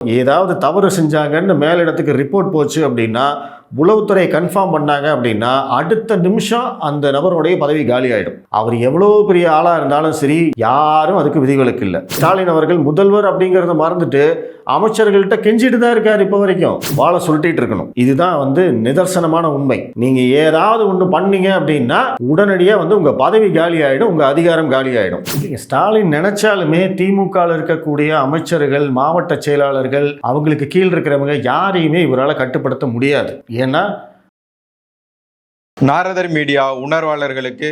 ஏதாவது தவறு செஞ்சாங்கன்னு மேலிடத்துக்கு ரிப்போர்ட் போச்சு அப்படின்னா உளவுத்துறை கன்ஃபார்ம் பண்ணாங்க அப்படின்னா அடுத்த நிமிஷம் அந்த நபருடைய பதவி காலி ஆயிடும் அவர் எவ்வளோ பெரிய ஆளாக இருந்தாலும் சரி யாரும் அதுக்கு விதிவிலக்கு இல்லை. ஸ்டாலின் அவர்கள் முதல்வர் அப்படிங்கிறத மறந்துட்டு அமைச்சர்கள்ட்ட கெஞ்சிட்டு தான் இருக்கார் இப்போ வரைக்கும். வாழை சொல்லிட்டு இருக்கணும். இதுதான் வந்து நிதர்சனமான உண்மை. நீங்கள் ஏதாவது ஒன்று பண்ணீங்க அப்படின்னா உடனடியாக வந்து உங்கள் பதவி காலி ஆகிடும் உங்கள் அதிகாரம் காலி ஆகிடும் ஸ்டாலின் நினைச்சாலுமே திமுகவில் இருக்கக்கூடிய அமைச்சர்கள் மாவட்ட செயலாளர்கள் அவங்களுக்கு கீழ் இருக்கிறவங்க யாரையுமே இவரால் கட்டுப்படுத்த முடியாது. ஏன்னா நாரதர் மீடியா உணர்வாளர்களுக்கு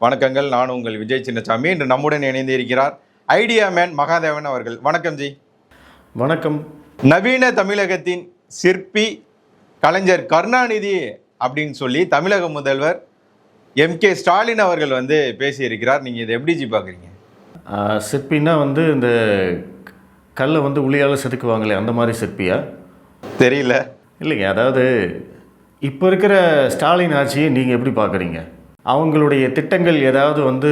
வணக்கங்கள். நான் உங்கள் விஜய் சின்னசாமி. இன்று நம்முடன் இணைந்து இருக்கிறார் ஐடியா மேன் மகாதேவன் அவர்கள். வணக்கம் ஜி. வணக்கம். நவீன தமிழகத்தின் சிற்பி கலைஞர் கருணாநிதி அப்படின்னு சொல்லி தமிழக முதல்வர் எம் கே ஸ்டாலின் அவர்கள் வந்து பேசியிருக்கிறார். நீங்கள் இதை எப்படி ஜி பார்க்குறீங்க? சிற்பின்னா வந்து இந்த கல்லை வந்து உளியால் செதுக்குவாங்களே அந்த மாதிரி சிற்பியா? தெரியல. இல்லைங்க அதாவது இப்போ இருக்கிற ஸ்டாலின் ஆட்சியை நீங்கள் எப்படி பார்க்குறீங்க அவங்களுடைய திட்டங்கள் ஏதாவது வந்து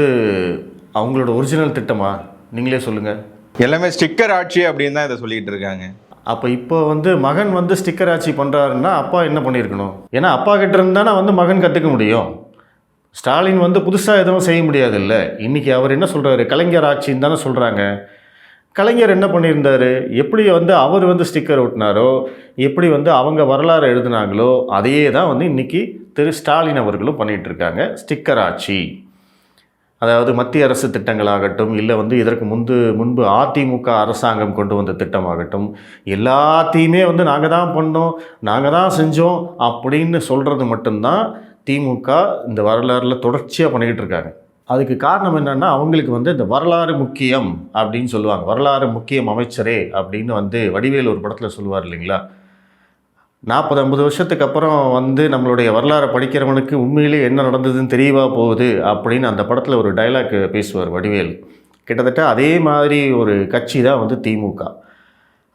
அவங்களோட ஒரிஜினல் திட்டமா? நீங்களே சொல்லுங்கள் எல்லாமே ஸ்டிக்கர் ஆட்சி அப்படின்னு தான் இதை சொல்லிட்டு இருக்காங்க. அப்போ இப்போ வந்து மகன் வந்து ஸ்டிக்கர் ஆட்சி பண்ணுறாருன்னா அப்பா என்ன பண்ணியிருக்கணும்? ஏன்னா அப்பா கிட்ட இருந்து தானே வந்து மகன் கற்றுக்க முடியும். ஸ்டாலின் வந்து புதுசாக எதுவும் செய்ய முடியாதுல்ல. இன்றைக்கி அவர் என்ன சொல்கிறாரு கலைஞர் ஆட்சின்னு தானே சொல்கிறாங்க கலைஞர் என்ன பண்ணியிருந்தாரு? எப்படி வந்து அவர் வந்து ஸ்டிக்கர் ஒட்டினாரோ எப்படி வந்து அவங்க வரலாறு எழுதினாங்களோ அதையே தான் வந்து இன்றைக்கி திரு ஸ்டாலின் அவர்களும் பண்ணிகிட்டு இருக்காங்க ஸ்டிக்கர் ஆட்சி. அதாவது மத்திய அரசு திட்டங்களாகட்டும் இல்லை வந்து இதற்கு முன்பு முன்பு அதிமுக அரசாங்கம் கொண்டு வந்த திட்டமாகட்டும் எல்லாத்தையுமே வந்து நாங்கள் தான் பண்ணோம் நாங்கள் தான் செஞ்சோம் அப்படின்னு சொல்கிறது மட்டும்தான் திமுக இந்த வரலாறில் தொடர்ச்சியாக பண்ணிக்கிட்டு இருக்காங்க. அதுக்கு காரணம் என்னென்னா அவங்களுக்கு வந்து இந்த வரலாறு முக்கியம் அப்படின்னு சொல்லுவாங்க. வரலாறு முக்கியம் அமைச்சரே அப்படின்னு வந்து வடிவேல் ஒரு படத்தில் சொல்லுவார் இல்லைங்களா? நாற்பது ஐம்பது வருஷத்துக்கு அப்புறம் வந்து நம்மளுடைய வரலாறை படிக்கிறவனுக்கு உண்மையிலே என்ன நடந்ததுன்னு தெரியவா போகுது அப்படின்னு அந்த படத்தில் ஒரு டைலாக் பேசுவார் வடிவேல். கிட்டத்தட்ட அதே மாதிரி ஒரு கட்சி தான் வந்து திமுக.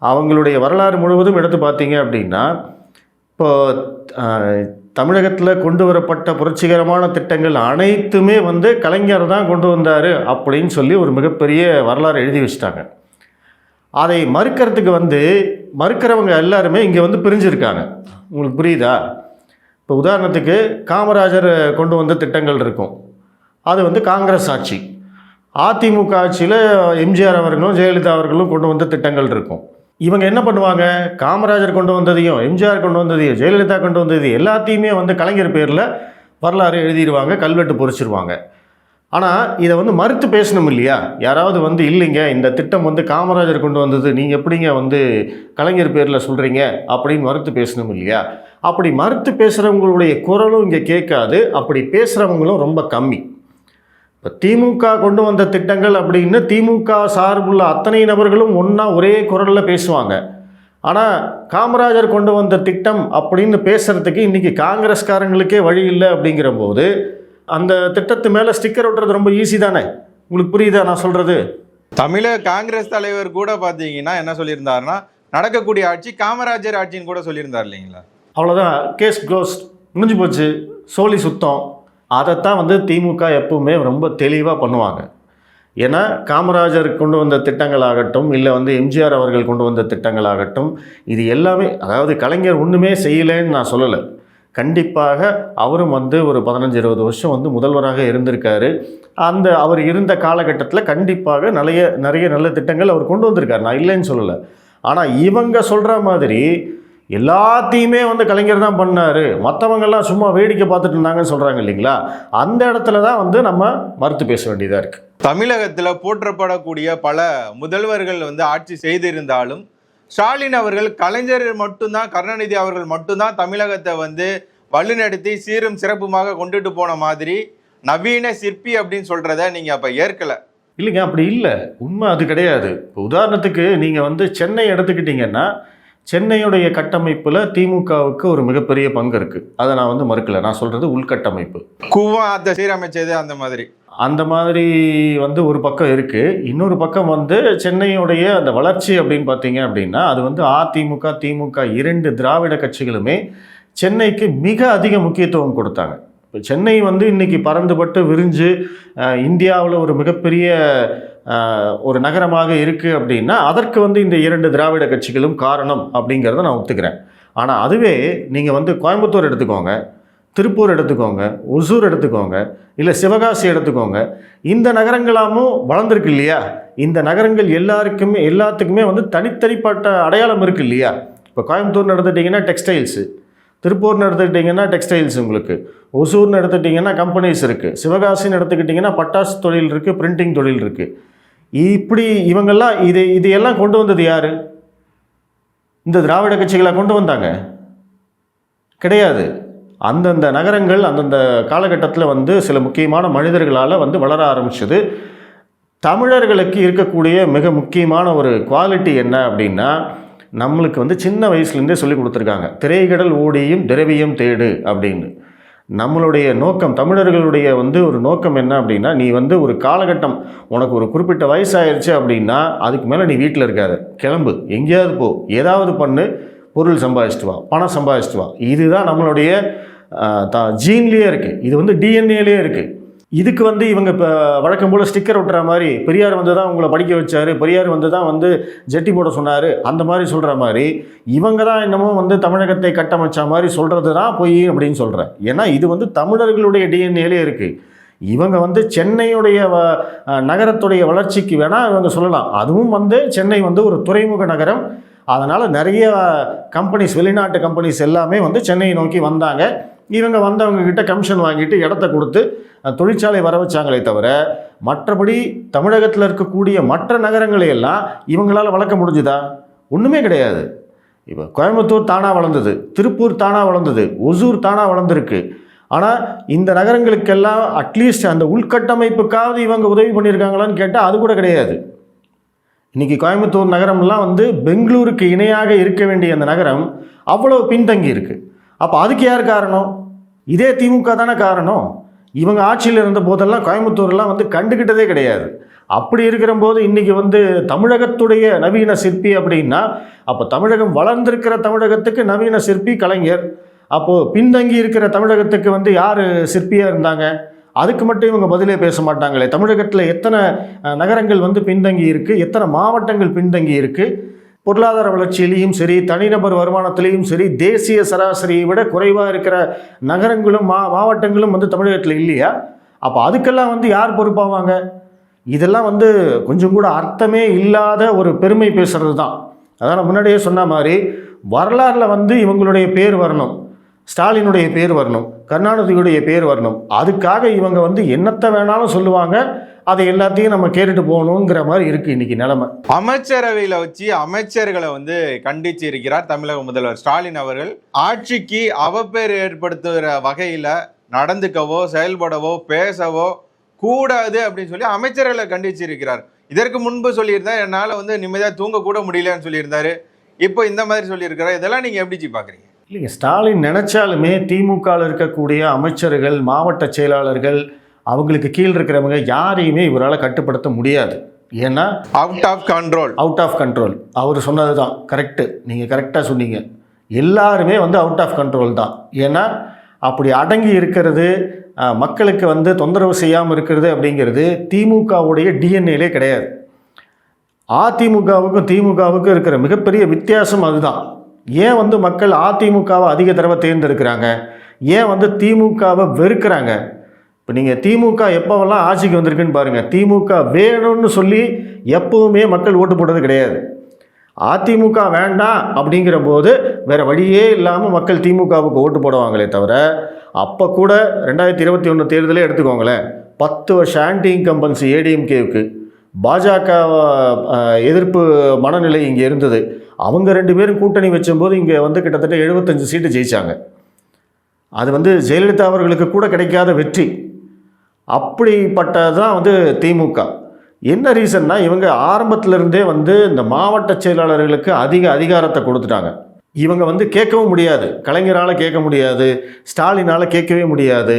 அவங்களுடைய வரலாறு முழுவதும் எடுத்து பார்த்தீங்க அப்படின்னா இப்போ தமிழகத்தில் கொண்டு வரப்பட்ட புரட்சிகரமான திட்டங்கள் அனைத்துமே வந்து கலைஞர் தான் கொண்டு வந்தார் அப்படின்னு சொல்லி ஒரு மிகப்பெரிய வரலாறு எழுதி வச்சிட்டாங்க. அதை மறுக்கிறதுக்கு வந்து மறுக்கிறவங்க எல்லாருமே இங்கே வந்து பிரிஞ்சிருக்காங்க. உங்களுக்கு புரியுதா? இப்போ உதாரணத்துக்கு காமராஜர் கொண்டு வந்த திட்டங்கள் இருக்கும். அது வந்து காங்கிரஸ் ஆட்சி. அதிமுக ஆட்சியில் எம்ஜிஆர் அவர்களும் ஜெயலலிதா அவர்களும் கொண்டு வந்த திட்டங்கள் இருக்கும். இவங்க என்ன பண்ணுவாங்க? காமராஜர் கொண்டு வந்ததையும் எம்ஜிஆர் கொண்டு வந்ததையும் ஜெயலலிதா கொண்டு வந்ததையும் எல்லாத்தையுமே வந்து கலைஞர் பேரில் வரலாறு எழுதிடுவாங்க கல்வெட்டு பொறிச்சிருவாங்க. ஆனால் இதை வந்து மறுத்து பேசணும் இல்லையா? யாராவது வந்து இல்லைங்க இந்த திட்டம் வந்து காமராஜர் கொண்டு வந்தது நீங்கள் எப்படிங்க வந்து கலைஞர் பேரில் சொல்கிறீங்க அப்படின்னு மறுத்து பேசணும் இல்லையா? அப்படி மறுத்து பேசுகிறவங்களுடைய குரலும் இங்கே கேட்காது அப்படி பேசுகிறவங்களும் ரொம்ப கம்மி. இப்போ திமுக கொண்டு வந்த திட்டங்கள் அப்படின்னு திமுக சார்புள்ள அத்தனை நபர்களும் ஒன்றா ஒரே குரலில் பேசுவாங்க. ஆனால் காமராஜர் கொண்டு வந்த திட்டம் அப்படின்னு பேசுகிறதுக்கு இன்றைக்கி காங்கிரஸ்காரங்களுக்கே வழி இல்லை அப்படிங்கிற போது அந்த திட்டத்து மேலே ஸ்டிக்கர் ஒட்டுறது ரொம்ப ஈஸி தானே? உங்களுக்கு புரியுதா நான் சொல்கிறது தமிழக காங்கிரஸ் தலைவர் கூட பார்த்தீங்கன்னா என்ன சொல்லியிருந்தாருன்னா நடக்கக்கூடிய ஆட்சி காமராஜர் ஆட்சின்னு கூட சொல்லியிருந்தார் இல்லைங்களா? அவ்வளோதான் கேஸ் க்ளோஸ் முடிஞ்சு போச்சு. சோலி சுத்தம். அதைத்தான் வந்து திமுக எப்பவுமே ரொம்ப தெளிவாக பண்ணுவாங்க. ஏன்னா காமராஜர் கொண்டு வந்த திட்டங்களாகட்டும் இல்லை வந்து எம்ஜிஆர் அவர்கள் கொண்டு வந்த திட்டங்களாகட்டும் இது எல்லாமே அதாவது கலைஞர் ஒன்றுமே செய்யலைன்னு நான் சொல்லலை. கண்டிப்பாக அவரும் வந்து ஒரு பதினஞ்சு இருபது வருஷம் வந்து முதல்வராக இருந்திருக்காரு. அந்த அவர் இருந்த காலகட்டத்தில் கண்டிப்பாக நிறைய நிறைய நல்ல திட்டங்கள் அவர் கொண்டு வந்திருக்கார். நான் இல்லைன்னு சொல்லலை. ஆனால் இவங்க சொல்கிற மாதிரி எல்லாத்தையுமே வந்து கலைஞர் தான் பண்ணார். மற்றவங்கெல்லாம் சும்மா வேடிக்கை பார்த்துட்டு இருந்தாங்கன்னு சொல்கிறாங்க இல்லைங்களா? அந்த இடத்துல தான் வந்து நம்ம மறுத்து பேச வேண்டியதாக இருக்குது தமிழகத்துல போற்றப்படக்கூடிய பல முதல்வர்கள் வந்து ஆட்சி செய்திருந்தாலும் ஸ்டாலின் அவர்கள் கலைஞர் மட்டும்தான் கருணாநிதி அவர்கள் மட்டும்தான் தமிழகத்தை வந்து வழிநடத்தி சீரும் சிறப்புமாக கொண்டுட்டு போன மாதிரி நவீன சிற்பி அப்படின்னு சொல்றத நீங்க அப்ப ஏற்கல. இல்லைங்க அப்படி இல்லை. உண்மை அது கிடையாது. இப்போ உதாரணத்துக்கு நீங்கள் வந்து சென்னை எடுத்துக்கிட்டிங்கன்னா சென்னையுடைய கட்டமைப்பில் திமுகவுக்கு ஒரு மிகப்பெரிய பங்கு இருக்குது அதை நான் வந்து மறுக்கலை. நான் சொல்கிறது உள்கட்டமைப்பு. கூவம் அதை சீரமைச்சது அந்த மாதிரி. அந்த மாதிரி வந்து ஒரு பக்கம் இருக்குது இன்னொரு பக்கம் வந்து சென்னையுடைய அந்த வளர்ச்சி அப்படின்னு பார்த்தீங்க அப்படின்னா அது வந்து அதிமுக திமுக இரண்டு திராவிட கட்சிகளுமே சென்னைக்கு மிக அதிக முக்கியத்துவம் கொடுத்தாங்க. இப்போ சென்னை வந்து இன்றைக்கி பறந்துபட்டு விரிஞ்சு இந்தியாவில் ஒரு மிகப்பெரிய ஒரு நகரமாக இருக்குது அப்படின்னா அதற்கு வந்து இந்த இரண்டு திராவிட கட்சிகளும் காரணம் அப்படிங்கிறத நான் ஒத்துக்கிறேன். ஆனால் அதுவே நீங்கள் வந்து கோயம்புத்தூர் எடுத்துக்கோங்க திருப்பூர் எடுத்துக்கோங்க ஒசூர் எடுத்துக்கோங்க இல்லை சிவகாசி எடுத்துக்கோங்க. இந்த நகரங்களாமும் வளர்ந்துருக்கு இல்லையா? இந்த நகரங்கள் எல்லாருக்குமே எல்லாத்துக்குமே வந்து தனித்தனிப்பட்ட அடையாளம் இருக்குது இல்லையா? இப்போ கோயம்புத்தூர்னு எடுத்துட்டிங்கன்னா டெக்ஸ்டைல்ஸு திருப்பூர்னு எடுத்துக்கிட்டிங்கன்னா டெக்ஸ்டைல்ஸ் உங்களுக்கு ஒசூர்னு எடுத்துக்கிட்டிங்கன்னா கம்பெனிஸ் இருக்குது சிவகாசின்னு எடுத்துக்கிட்டிங்கன்னா பட்டாசு தொழில் இருக்குது பிரிண்டிங் தொழில் இருக்குது இப்படி இவங்கெல்லாம் இது இது எல்லாம் கொண்டு வந்தது யார்? இந்த திராவிட கட்சிகளை கொண்டு வந்தாங்க. கிடையாது. அந்தந்த நகரங்கள் அந்தந்த காலகட்டத்தில் வந்து சில முக்கியமான மனிதர்களால் வந்து வளர ஆரம்பிச்சது. தமிழர்களுக்கு இருக்கக்கூடிய மிக முக்கியமான ஒரு குவாலிட்டி என்ன அப்படின்னா நம்மளுக்கு வந்து சின்ன வயசுலேருந்தே சொல்லி கொடுத்துருக்காங்க. திரைகடல் ஓடியும் திரவியம் தேடு அப்படின்னு. நம்மளுடைய நோக்கம் தமிழர்களுடைய வந்து ஒரு நோக்கம் என்ன அப்படின்னா நீ வந்து ஒரு காலகட்டம் உனக்கு ஒரு குறிப்பிட்ட வயசாயிருச்சு அப்படின்னா அதுக்கு மேலே நீ வீட்டில் இருக்காத. கிளம்பு. எங்கேயாவது போ. ஏதாவது பண்ணு. பொருள் சம்பாதிச்சிட்டு வா. பணம் சம்பாதிச்சிட்டு வா. இதுதான் நம்மளுடைய த ஜீன்லேயே இருக்குது இது வந்து டிஎன்ஏலேயே இருக்குது இதுக்கு வந்து இவங்க இப்போ வழக்கம் போல் ஸ்டிக்கர் ஒட்டுற மாதிரி பெரியார் வந்து தான் உங்களை படிக்க வச்சார் பெரியார் வந்து தான் வந்து ஜெட்டி போட சொன்னார் அந்த மாதிரி சொல்கிற மாதிரி இவங்க தான் என்னமோ வந்து தமிழகத்தை கட்டமைச்ச மாதிரி சொல்கிறது தான் பொய் அப்படின்னு சொல்கிறேன் ஏன்னா இது வந்து தமிழர்களுடைய டிஎன்ஏலே இருக்குது இவங்க வந்து சென்னையுடைய வ- நகரத்துடைய வளர்ச்சிக்கு வேணால் இவங்க சொல்லலாம். அதுவும் வந்து சென்னை வந்து ஒரு துறைமுக நகரம். அதனால் நிறைய கம்பெனிஸ் வெளிநாட்டு கம்பெனிஸ் எல்லாமே வந்து சென்னையை நோக்கி வந்தாங்க. இவங்க வந்தவங்க கிட்ட கமிஷன் வாங்கிட்டு இடத்த கொடுத்து தொழிற்சாலை வர வச்சாங்களே தவிர மற்றபடி தமிழகத்தில் இருக்கக்கூடிய மற்ற நகரங்களை எல்லாம் இவங்களால் வளர்க்க முடிஞ்சுதா? ஒன்றுமே கிடையாது. இப்போ கோயம்புத்தூர் தானாக வளர்ந்தது திருப்பூர் தானாக வளர்ந்தது ஒசூர் தானாக வளர்ந்துருக்கு. ஆனால் இந்த நகரங்களுக்கெல்லாம் அட்லீஸ்ட் அந்த உள்கட்டமைப்புக்காவது இவங்க உதவி பண்ணியிருக்காங்களான்னு கேட்டால் அது கூட கிடையாது. இன்றைக்கி கோயம்புத்தூர் நகரம்லாம் வந்து பெங்களூருக்கு இணையாக இருக்க வேண்டிய அந்த நகரம் அவ்வளோ பின்தங்கி இருக்குது அப்போ அதுக்கு யார் காரணம்? இதே திமுக தானே காரணம். இவங்க ஆட்சியில் இருந்த போதெல்லாம் கோயம்புத்தூர்லாம் வந்து கண்டுக்கிட்டதே கிடையாது. அப்படி இருக்கிற போது இன்றைக்கி வந்து தமிழகத்துடைய நவீன சிற்பி அப்படின்னா அப்போ தமிழகம் வளர்ந்திருக்கிற தமிழகத்துக்கு நவீன சிற்பி கலைஞர். அப்போது பின்தங்கி இருக்கிற தமிழகத்துக்கு வந்து யார் சிற்பியாக இருந்தாங்க? அதுக்கு மட்டும் இவங்க பதிலே பேச மாட்டாங்களே. தமிழகத்தில் எத்தனை நகரங்கள் வந்து பின்தங்கி இருக்குது எத்தனை மாவட்டங்கள் பின்தங்கி இருக்குது பொருளாதார வளர்ச்சியிலையும் சரி தனிநபர் வருமானத்திலையும் சரி தேசிய சராசரியை விட குறைவாக இருக்கிற நகரங்களும் மா மாவட்டங்களும் வந்து தமிழகத்தில் இல்லையா? அப்போ அதுக்கெல்லாம் வந்து யார் பொறுப்பாவாங்க? இதெல்லாம் வந்து கொஞ்சம் கூட அர்த்தமே இல்லாத ஒரு பெருமை பேசுறது தான் அதான் முன்னாடியே சொன்ன மாதிரி வரலாறில் வந்து இவங்களுடைய பேர் வரணும் ஸ்டாலினுடைய பேர் வரணும் கருணாநிதியுடைய பேர் வரணும். அதுக்காக இவங்க வந்து என்னத்தை வேணாலும் சொல்லுவாங்க அதை எல்லாத்தையும் நம்ம கேட்டுட்டு போகணுங்கிற மாதிரி இருக்குது இன்றைக்கி நிலமை. அமைச்சரவையில வச்சு அமைச்சர்களை வந்து கண்டிச்சு இருக்கிறார் தமிழக முதல்வர் ஸ்டாலின் அவர்கள். ஆட்சிக்கு அவப்பேர் ஏற்படுத்துகிற வகையில நடந்துக்கவோ செயல்படவோ பேசவோ கூடாது அப்படின்னு சொல்லி அமைச்சர்களை கண்டிச்சு இருக்கிறார். இதற்கு முன்பு சொல்லியிருந்தார் என்னால வந்து நிம்மதியா தூங்க கூட முடியலன்னு சொல்லியிருந்தாரு. இப்போ இந்த மாதிரி சொல்லியிருக்கிறார். இதெல்லாம் நீங்க எப்படி ஜி பாக்குறீங்க? இல்லைங்க ஸ்டாலின் நினச்சாலுமே திமுகவில் இருக்கக்கூடிய அமைச்சர்கள் மாவட்ட செயலாளர்கள் அவங்களுக்கு கீழ் இருக்கிறவங்க யாரையுமே இவரால் கட்டுப்படுத்த முடியாது. ஏன்னா out of control out of control அவர் சொன்னது தான் கரெக்டு நீங்கள் கரெக்டாக சொன்னீங்க. எல்லாருமே வந்து அவுட் ஆஃப் கண்ட்ரோல் தான். ஏன்னா அப்படி அடங்கி இருக்கிறது மக்களுக்கு வந்து தொந்தரவு செய்யாமல் இருக்கிறது அப்படிங்கிறது திமுகவுடைய டிஎன்ஏலே கிடையாது. அதிமுகவுக்கும் திமுகவுக்கும் இருக்கிற மிகப்பெரிய வித்தியாசம் அதுதான். ஏன் வந்து மக்கள் அதிமுகவை அதிக தடவை தேர்ந்தெடுக்கிறாங்க? ஏன் வந்து திமுகவை வெறுக்கிறாங்க? இப்போ நீங்கள் திமுக எப்போவெல்லாம் ஆட்சிக்கு வந்திருக்குன்னு பாருங்கள் திமுக வேணும்னு சொல்லி எப்போவுமே மக்கள் ஓட்டு போட்டது கிடையாது. அதிமுக வேண்டாம் அப்படிங்கிற போது வேறு வழியே இல்லாமல் மக்கள் திமுகவுக்கு ஓட்டு போடுவாங்களே தவிர அப்போ கூட ரெண்டாயிரத்தி இருபத்தி ஒன்று தேர்தலே எடுத்துக்கோங்களேன். பத்து வருஷம் ஆன்டி இன்கம்பன்சி ஏடிஎம்கேவுக்கு பாஜக எதிர்ப்பு மனநிலை இங்கே இருந்தது. அவங்க ரெண்டு பேரும் கூட்டணி வச்சும்போது இங்கே வந்து கிட்டத்தட்ட எழுபத்தஞ்சு சீட்டு ஜெயிச்சாங்க. அது வந்து ஜெயலலிதா அவர்களுக்கு கூட கிடைக்காத வெற்றி. அப்படிப்பட்டது தான் வந்து திமுக. என்ன ரீசன்னா இவங்க ஆரம்பத்திலிருந்தே வந்து இந்த மாவட்ட செயலாளர்களுக்கு அதிக அதிகாரத்தை கொடுத்துட்டாங்க. இவங்க வந்து கேட்கவும் முடியாது. கலைஞரால் கேட்க முடியாது. ஸ்டாலினால் கேட்கவே முடியாது.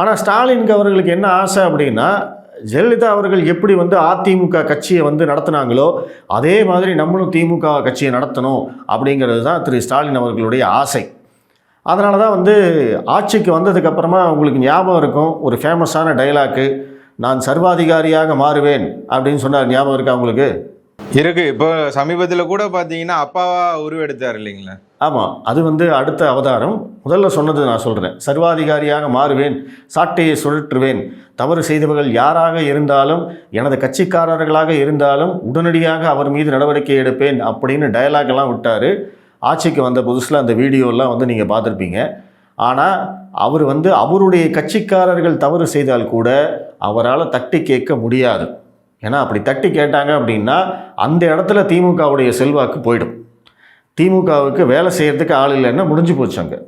ஆனால் ஸ்டாலினுக்கு அவர்களுக்கு என்ன ஆசை அப்படின்னா ஜெயலலிதா அவர்கள் எப்படி வந்து அதிமுக கட்சியை வந்து நடத்துனாங்களோ அதே மாதிரி நம்மளும் திமுக கட்சியை நடத்தணும் அப்படிங்கிறது தான் திரு ஸ்டாலின் அவர்களுடைய ஆசை. அதனால தான் வந்து ஆட்சிக்கு வந்ததுக்கப்புறமா உங்களுக்கு ஞாபகம் இருக்கும் ஒரு ஃபேமஸான டைலாக்கு நான் சர்வாதிகாரியாக மாறுவேன் அப்படின்னு சொன்னார். ஞாபகம் இருக்கா உங்களுக்கு? இருக்கு. இப்போ சமீபத்துல கூட பாத்தீங்கன்னா அப்பாவா உருவெடுத்தார் இல்லைங்களா? ஆமாம் அது வந்து அடுத்த அவதாரம். முதல்ல சொன்னது நான் சொல்கிறேன் சர்வாதிகாரியாக மாறுவேன் சாட்டையை சுழற்றுவேன். தவறு செய்தவர்கள் யாராக இருந்தாலும் எனது கட்சிக்காரர்களாக இருந்தாலும் உடனடியாக அவர் மீது நடவடிக்கை எடுப்பேன் அப்படின்னு டயலாக் எல்லாம் விட்டார். ஆட்சிக்கு வந்த புதுசில் அந்த வீடியோலாம் வந்து நீங்கள் பார்த்துருப்பீங்க. ஆனால் அவர் வந்து அவருடைய கட்சிக்காரர்கள் தவறு செய்தால் கூட அவரால் தட்டி கேட்க முடியாது. ஏன்னா அப்படி தட்டி கேட்டாங்க அப்படின்னா அந்த இடத்துல திமுகவுடைய செல்வாக்கு போயிடும். திமுகவுக்கு வேலை செய்கிறதுக்கு ஆள் இல்லைன்னா முடிஞ்சு போச்சு அங்கே.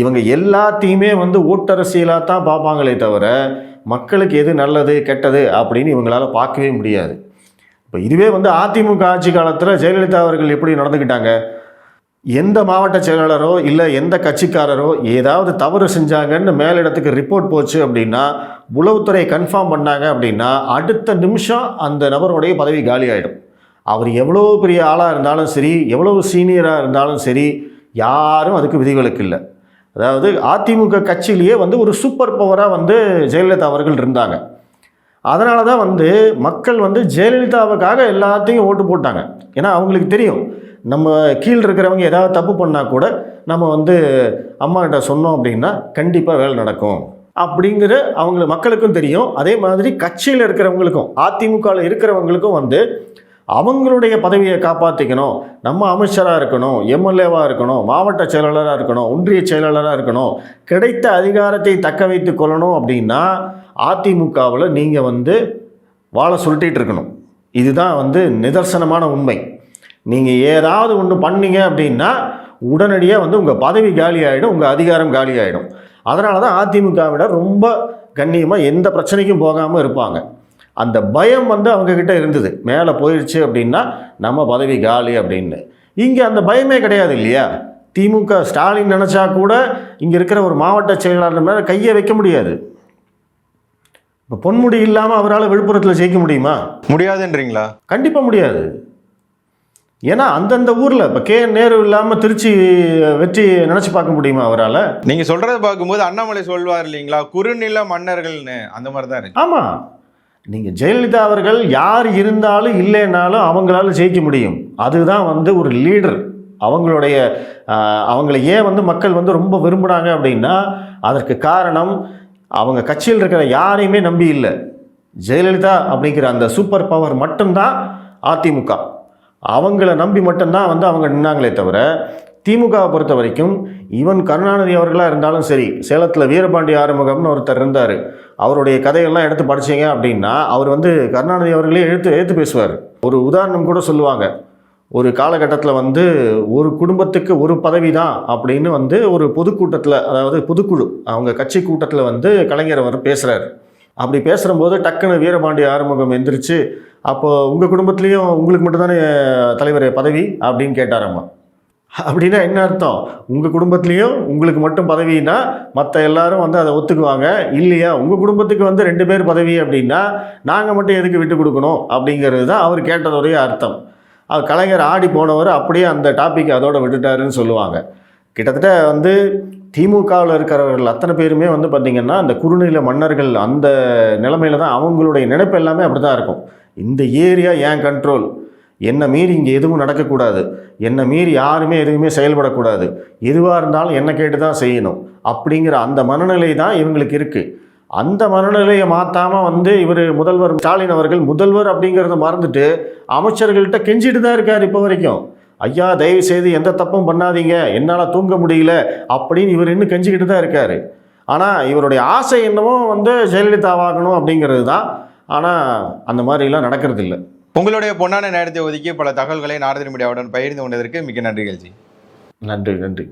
இவங்க எல்லாத்தையுமே வந்து ஓட்டரசியலாக தான் பார்ப்பாங்களே தவிர மக்களுக்கு எது நல்லது கெட்டது அப்படின்னு இவங்களால் பார்க்கவே முடியாது. இப்போ இதுவே வந்து அதிமுக ஆட்சி காலத்தில் ஜெயலலிதா அவர்கள் எப்படி நடந்துக்கிட்டாங்க? எந்த மாவட்ட செயலாளரோ இல்லை எந்த கட்சிக்காரரோ ஏதாவது தவறு செஞ்சாங்கன்னு மேலிடத்துக்கு ரிப்போர்ட் போச்சு அப்படின்னா உளவுத்துறை கன்ஃபார்ம் பண்ணாங்க அப்படின்னா அடுத்த நிமிஷம் அந்த நபருடைய பதவி காலி ஆகிடும் அவர் எவ்வளோ பெரிய ஆளாக இருந்தாலும் சரி எவ்வளோ சீனியராக இருந்தாலும் சரி யாரும் அதுக்கு விதிகளுக்கு இல்லை. அதாவது அதிமுக கட்சியிலேயே வந்து ஒரு சூப்பர் பவராக வந்து ஜெயலலிதா அவர்கள் இருந்தாங்க. அதனால தான் வந்து மக்கள் வந்து ஜெயலலிதாவுக்காக எல்லாத்தையும் ஓட்டு போட்டாங்க. ஏன்னா அவங்களுக்கு தெரியும் நம்ம கீழ் இருக்கிறவங்க ஏதாவது தப்பு பண்ணால் கூட நம்ம வந்து அம்மாக்கிட்ட சொன்னோம் அப்படின்னா கண்டிப்பாக வேலை நடக்கும். அப்படிங்கிற அவங்க மக்களுக்கும் தெரியும். அதே மாதிரி கட்சியில் இருக்கிறவங்களுக்கும் அதிமுகவில் இருக்கிறவங்களுக்கும் வந்து அவங்களுடைய பதவியை காப்பாற்றிக்கணும் நம்ம அமைச்சராக இருக்கணும் எம்எல்ஏவாக இருக்கணும் மாவட்ட செயலாளராக இருக்கணும் ஒன்றிய செயலாளராக இருக்கணும். கிடைத்த அதிகாரத்தை தக்க வைத்து கொள்ளணும் அப்படின்னா அதிமுகவில் நீங்கள் வந்து வாழை சுருட்டிட்டு இருக்கணும். இதுதான் வந்து நிதர்சனமான உண்மை. நீங்கள் ஏதாவது ஒன்று பண்ணீங்க அப்படின்னா உடனடியாக வந்து உங்கள் பதவி காலி ஆகிடும் உங்கள் அதிகாரம் காலி ஆகிடும் அதனால தான் அதிமுகவிட ரொம்ப கண்ணியமாக எந்த பிரச்சனைக்கும் போகாமல் இருப்பாங்க. அந்த பயம் வந்து அவங்கக்கிட்ட இருந்தது. மேலே போயிடுச்சு அப்படின்னா நம்ம பதவி காலி அப்படின்னு. இங்கே அந்த பயமே கிடையாது இல்லையா? திமுக ஸ்டாலின் நினச்சா கூட இங்கே இருக்கிற ஒரு மாவட்ட செயலாளர் மேலே கையை வைக்க முடியாது. இப்போ பொன்முடி இல்லாமல் அவரால் விழுப்புரத்தில் ஜெயிக்க முடியுமா? முடியாதுன்றீங்களா? கண்டிப்பாக முடியாது. ஏன்னா அந்தந்த ஊரில் இப்போ கே நேரு இல்லாமல் திருச்சி வெற்றி நினச்சி பார்க்க முடியுமா அவரால்? நீங்க சொல்றத பார்க்கும்போது அண்ணாமலை சொல்வார் இல்லைங்களா? குறுநில மன்னர்கள்னு அந்த மாதிரி தான் இருக்கு. ஆமாம் நீங்கள் ஜெயலலிதா அவர்கள் யார் இருந்தாலும் இல்லைன்னாலும் அவங்களால ஜெயிக்க முடியும். அதுதான் வந்து ஒரு லீடர். அவங்களுடைய அவங்களை ஏன் வந்து மக்கள் வந்து ரொம்ப விரும்புனாங்க அப்படின்னா அதற்கு காரணம் அவங்க கட்சியில் இருக்கிற யாரையுமே நம்பி இல்லை. ஜெயலலிதா அப்படிங்கிற அந்த சூப்பர் பவர் மட்டும்தான் அதிமுக. அவங்கள நம்பி மட்டும்தான் வந்து அவங்க நின்னாங்களே தவிர திமுகவை பொறுத்த வரைக்கும் ஈவன் கருணாநிதி அவர்களாக இருந்தாலும் சரி சேலத்தில் வீரபாண்டி ஆறுமுகம்னு ஒருத்தர் இருந்தார். அவருடைய கதையெல்லாம் எடுத்து படித்தீங்க அப்படின்னா அவர் வந்து கருணாநிதி அவர்களே எழுத்து எழுத்து பேசுவார். ஒரு உதாரணம் கூட சொல்லுவாங்க. ஒரு காலகட்டத்தில் வந்து ஒரு குடும்பத்துக்கு ஒரு பதவி தான் அப்படின்னு வந்து ஒரு பொதுக்கூட்டத்தில் அதாவது பொதுக்குழு அவங்க கட்சி கூட்டத்தில் வந்து கலைஞர் அவர் பேசுகிறார் அப்படி பேசுகிறம்போது டக்குன்னு வீரபாண்டி ஆறுமுகம் எந்திரிச்சு அப்போ உங்கள் குடும்பத்துலேயும் உங்களுக்கு மட்டும்தானே தலைவர் பதவி அப்படின்னு கேட்டாராம்மா அப்படின்னா என்ன அர்த்தம்? உங்கள் குடும்பத்துலேயும் உங்களுக்கு மட்டும் பதவினா மற்ற எல்லாரும் வந்து அதை ஒத்துக்குவாங்க. இல்லையா? உங்கள் குடும்பத்துக்கு வந்து ரெண்டு பேர் பதவி அப்படின்னா நாங்கள் மட்டும் எதுக்கு விட்டு கொடுக்கணும்? அப்படிங்கிறது தான் அவர் கேட்டதோடைய அர்த்தம். அவர் கலைஞர் ஆடி போனவர் அப்படியே அந்த டாபிக் அதோட விட்டுட்டாருன்னு சொல்லுவாங்க. கிட்டத்தட்ட வந்து திமுகவில் இருக்கிறவர்கள் அத்தனை பேருமே வந்து பார்த்திங்கன்னா அந்த குறுநில மன்னர்கள் அந்த நிலமையில தான் அவங்களுடைய நினைப்பு எல்லாமே அப்படி தான் இருக்கும். இந்த ஏரியா ஏன் கண்ட்ரோல் என்னை மீறி இங்கே எதுவும் நடக்கக்கூடாது. என்னை மீறி யாருமே எதுவுமே செயல்படக்கூடாது. எதுவாக இருந்தாலும் என்னை கேட்டு தான் செய்யணும். அப்படிங்கிற அந்த மனநிலை தான் இவங்களுக்கு இருக்குது அந்த மனநிலையை மாற்றாமல் வந்து இவர் முதல்வர் ஸ்டாலின் அவர்கள் முதல்வர் அப்படிங்கிறத மறந்துட்டு அமைச்சர்கள்ட்ட கெஞ்சிட்டு தான் இருக்கார் இப்போ வரைக்கும். ஐயா தயவு செய்து எந்த தப்பும் பண்ணாதீங்க. என்னால் தூங்க முடியல அப்படின்னு இவர் இன்னும் கெஞ்சிக்கிட்டு தான் இருக்கார். ஆனால் இவருடைய ஆசை என்னமோ வந்து ஜெயலலிதாவாகணும் அப்படிங்கிறது தான். ஆனால் அந்த மாதிரிலாம் நடக்கிறது இல்லை உங்களுடைய பொன்னான நேரத்தை ஒதுக்கி பல தகவல்களை நாரதிரி மீடியாவுடன் பகிர்ந்து கொண்டதற்கு மிக்க நன்றிகள் ஜி நன்றி நன்றி.